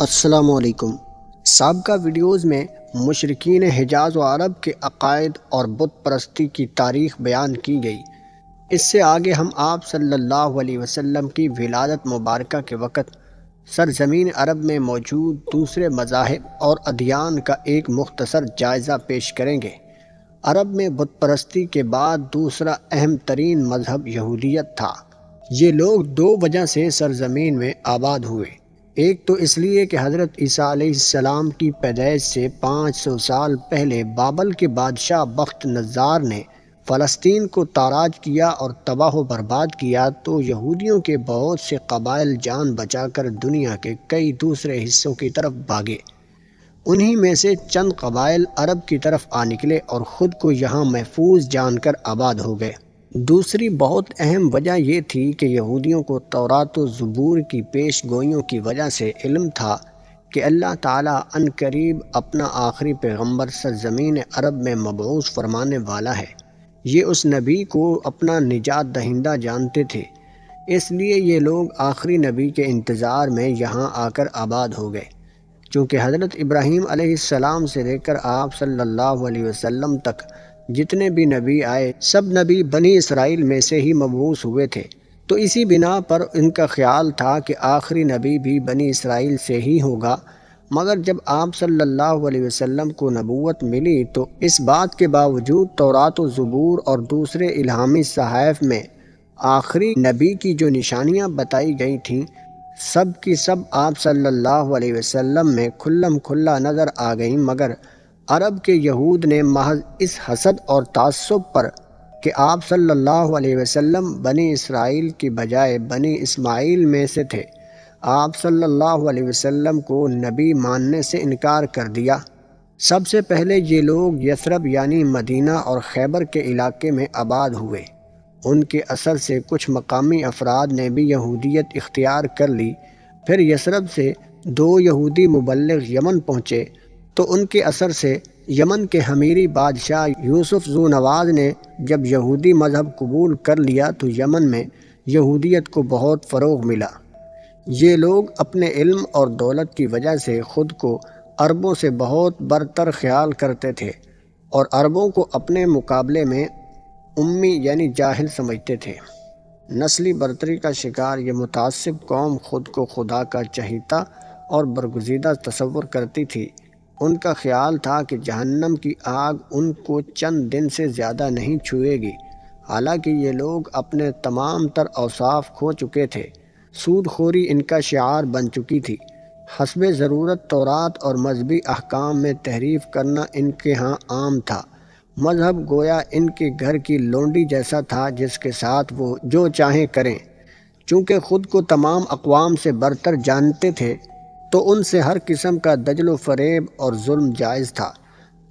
السلام علیکم۔ سابقہ ویڈیوز میں مشرقین حجاز و عرب کے عقائد اور بت پرستی کی تاریخ بیان کی گئی۔ اس سے آگے ہم آپ صلی اللہ علیہ وسلم کی ولادت مبارکہ کے وقت سرزمین عرب میں موجود دوسرے مذاہب اور ادیان کا ایک مختصر جائزہ پیش کریں گے۔ عرب میں بت پرستی کے بعد دوسرا اہم ترین مذہب یہودیت تھا۔ یہ لوگ دو وجہ سے سرزمین میں آباد ہوئے۔ ایک تو اس لیے کہ حضرت عیسیٰ علیہ السلام کی پیدائش سے پانچ سو سال پہلے بابل کے بادشاہ بخت نظار نے فلسطین کو تاراج کیا اور تباہ و برباد کیا تو یہودیوں کے بہت سے قبائل جان بچا کر دنیا کے کئی دوسرے حصوں کی طرف بھاگے۔ انہی میں سے چند قبائل عرب کی طرف آ نکلے اور خود کو یہاں محفوظ جان کر آباد ہو گئے۔ دوسری بہت اہم وجہ یہ تھی کہ یہودیوں کو تورات و زبور کی پیش گوئیوں کی وجہ سے علم تھا کہ اللہ تعالیٰ ان قریب اپنا آخری پیغمبر سرزمین عرب میں مبعوث فرمانے والا ہے۔ یہ اس نبی کو اپنا نجات دہندہ جانتے تھے۔ اس لیے یہ لوگ آخری نبی کے انتظار میں یہاں آ کر آباد ہو گئے۔ چونکہ حضرت ابراہیم علیہ السلام سے لے کر آپ صلی اللہ علیہ وسلم تک جتنے بھی نبی آئے، سب نبی بنی اسرائیل میں سے ہی مبوس ہوئے تھے۔ تو اسی بنا پر ان کا خیال تھا کہ آخری نبی بھی بنی اسرائیل سے ہی ہوگا۔ مگر جب آپ صلی اللہ علیہ وسلم کو نبوت ملی تو اس بات کے باوجود تورات و زبور اور دوسرے الہامی صحائف میں آخری نبی کی جو نشانیاں بتائی گئی تھیں، سب کی سب آپ صلی اللہ علیہ وسلم میں کھلم کھلا نظر آ گئیں۔ مگر عرب کے یہود نے محض اس حسد اور تعصب پر کہ آپ صلی اللہ علیہ وسلم بنی اسرائیل کی بجائے بنی اسماعیل میں سے تھے، آپ صلی اللہ علیہ وسلم کو نبی ماننے سے انکار کر دیا۔ سب سے پہلے یہ لوگ یثرب یعنی مدینہ اور خیبر کے علاقے میں آباد ہوئے۔ ان کے اثر سے کچھ مقامی افراد نے بھی یہودیت اختیار کر لی۔ پھر یثرب سے دو یہودی مبلغ یمن پہنچے۔ تو ان کے اثر سے یمن کے حمیری بادشاہ یوسف زو نواز نے جب یہودی مذہب قبول کر لیا تو یمن میں یہودیت کو بہت فروغ ملا۔ یہ لوگ اپنے علم اور دولت کی وجہ سے خود کو عربوں سے بہت برتر خیال کرتے تھے اور عربوں کو اپنے مقابلے میں امی یعنی جاہل سمجھتے تھے۔ نسلی برتری کا شکار یہ متعصب قوم خود کو خدا کا چہیتا اور برگزیدہ تصور کرتی تھی۔ ان کا خیال تھا کہ جہنم کی آگ ان کو چند دن سے زیادہ نہیں چھوئے گی۔ حالانکہ یہ لوگ اپنے تمام تر اوصاف کھو چکے تھے۔ سود خوری ان کا شعار بن چکی تھی۔ حسب ضرورت تورات اور مذہبی احکام میں تحریف کرنا ان کے ہاں عام تھا۔ مذہب گویا ان کے گھر کی لونڈی جیسا تھا جس کے ساتھ وہ جو چاہیں کریں۔ چونکہ خود کو تمام اقوام سے برتر جانتے تھے تو ان سے ہر قسم کا دجل و فریب اور ظلم جائز تھا۔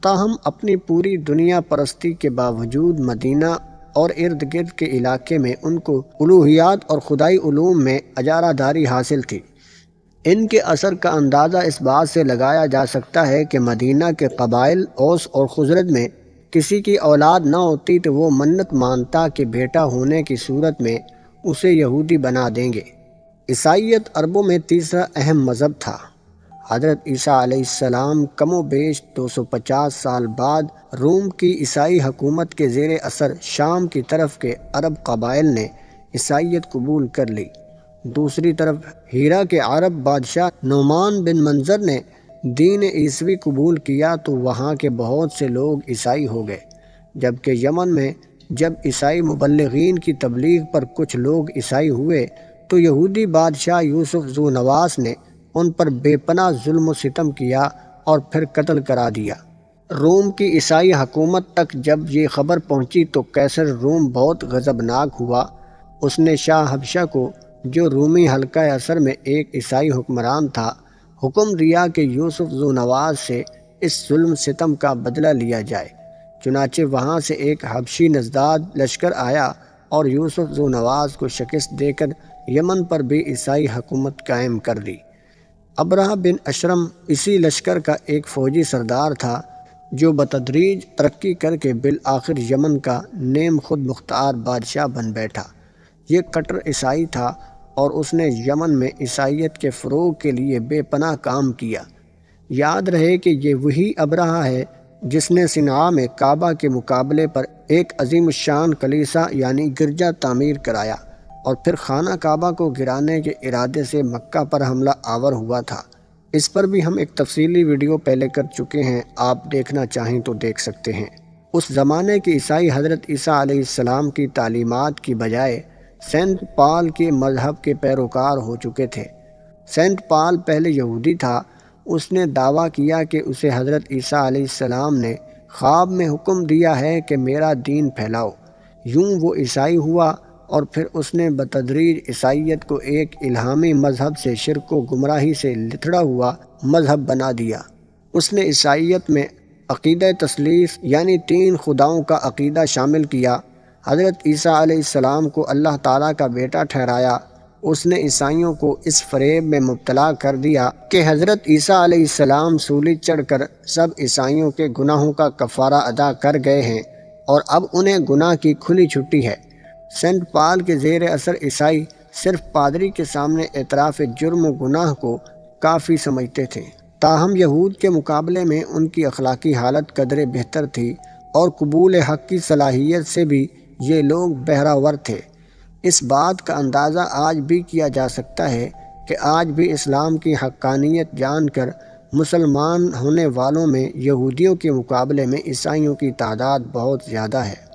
تاہم، اپنی پوری دنیا پرستی کے باوجود مدینہ اور ارد گرد کے علاقے میں ان کو الوحیات اور خدائی علوم میں اجارہ داری حاصل تھی۔ ان کے اثر کا اندازہ اس بات سے لگایا جا سکتا ہے کہ مدینہ کے قبائل اوس اور خزرت میں کسی کی اولاد نہ ہوتی تو وہ منت مانتا کہ بیٹا ہونے کی صورت میں اسے یہودی بنا دیں گے۔ عیسائیت عربوں میں تیسرا اہم مذہب تھا۔ حضرت عیسیٰ علیہ السلام کم و بیش دو سو پچاس سال بعد روم کی عیسائی حکومت کے زیر اثر شام کی طرف کے عرب قبائل نے عیسائیت قبول کر لی۔ دوسری طرف ہیرا کے عرب بادشاہ نعمان بن منظر نے دین عیسوی قبول کیا تو وہاں کے بہت سے لوگ عیسائی ہو گئے۔ جبکہ یمن میں جب عیسائی مبلغین کی تبلیغ پر کچھ لوگ عیسائی ہوئے تو یہودی بادشاہ یوسف زو نواس نے ان پر بے پناہ ظلم و ستم کیا اور پھر قتل کرا دیا۔ روم کی عیسائی حکومت تک جب یہ خبر پہنچی تو کیسر روم بہت غضبناک ہوا۔ اس نے شاہ حبشہ کو، جو رومی حلقہ اثر میں ایک عیسائی حکمران تھا، حکم دیا کہ یوسف زو نواز سے اس ظلم ستم کا بدلہ لیا جائے۔ چنانچہ وہاں سے ایک حبشی نزداد لشکر آیا اور یوسف زو نواز کو شکست دے کر یمن پر بھی عیسائی حکومت قائم کر دی۔ ابراہ بن اشرم اسی لشکر کا ایک فوجی سردار تھا، جو بتدریج ترقی کر کے بالآخر یمن کا نیم خود مختار بادشاہ بن بیٹھا۔ یہ کٹر عیسائی تھا اور اس نے یمن میں عیسائیت کے فروغ کے لیے بے پناہ کام کیا۔ یاد رہے کہ یہ وہی ابراہ ہے جس نے صنعا میں کعبہ کے مقابلے پر ایک عظیم الشان کلیسا یعنی گرجا تعمیر کرایا۔ اور پھر خانہ کعبہ کو گرانے کے ارادے سے مکہ پر حملہ آور ہوا تھا۔ اس پر بھی ہم ایک تفصیلی ویڈیو پہلے کر چکے ہیں، آپ دیکھنا چاہیں تو دیکھ سکتے ہیں۔ اس زمانے کے عیسائی حضرت عیسیٰ علیہ السلام کی تعلیمات کی بجائے سینٹ پال کے مذہب کے پیروکار ہو چکے تھے۔ سینٹ پال پہلے یہودی تھا۔ اس نے دعویٰ کیا کہ اسے حضرت عیسیٰ علیہ السلام نے خواب میں حکم دیا ہے کہ میرا دین پھیلاؤ۔ یوں وہ عیسائی ہوا۔ اور پھر اس نے بتدریج عیسائیت کو ایک الہامی مذہب سے شرک و گمراہی سے لتھڑا ہوا مذہب بنا دیا۔ اس نے عیسائیت میں عقیدہ تسلیف یعنی تین خداؤں کا عقیدہ شامل کیا۔ حضرت عیسیٰ علیہ السلام کو اللہ تعالیٰ کا بیٹا ٹھہرایا۔ اس نے عیسائیوں کو اس فریب میں مبتلا کر دیا کہ حضرت عیسیٰ علیہ السلام سولی چڑھ کر سب عیسائیوں کے گناہوں کا کفارہ ادا کر گئے ہیں اور اب انہیں گناہ کی کھلی چھٹی ہے۔ سینٹ پال کے زیر اثر عیسائی صرف پادری کے سامنے اعتراف جرم و گناہ کو کافی سمجھتے تھے۔ تاہم، یہود کے مقابلے میں ان کی اخلاقی حالت قدرے بہتر تھی اور قبول حق کی صلاحیت سے بھی یہ لوگ بہراور تھے۔ اس بات کا اندازہ آج بھی کیا جا سکتا ہے کہ آج بھی اسلام کی حقانیت جان کر مسلمان ہونے والوں میں یہودیوں کے مقابلے میں عیسائیوں کی تعداد بہت زیادہ ہے۔